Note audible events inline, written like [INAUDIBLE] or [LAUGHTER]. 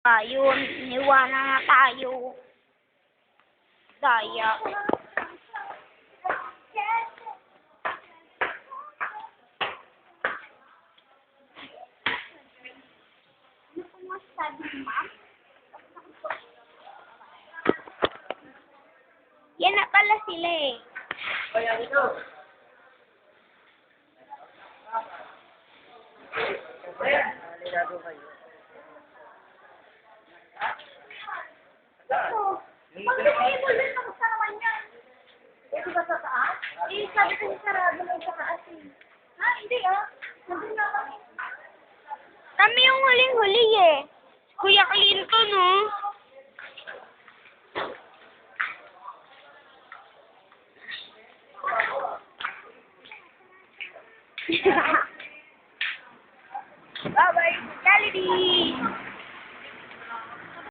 Ayun, iniwanan na tayo. Daya. Ano po masasabi mo, ma'am? Yan na pala sila eh. Kaya ito. Ayan, nalilado. Pag nag-able din sa naman yan. Ito ba sa taas? Eh, sabi ko sarado lang sa taas eh. Ha? Hindi ah. Nandun na kami. Kami yung huling-huli eh. Kuya Clinton, no? [LAUGHS] Bye-bye, Jollibee!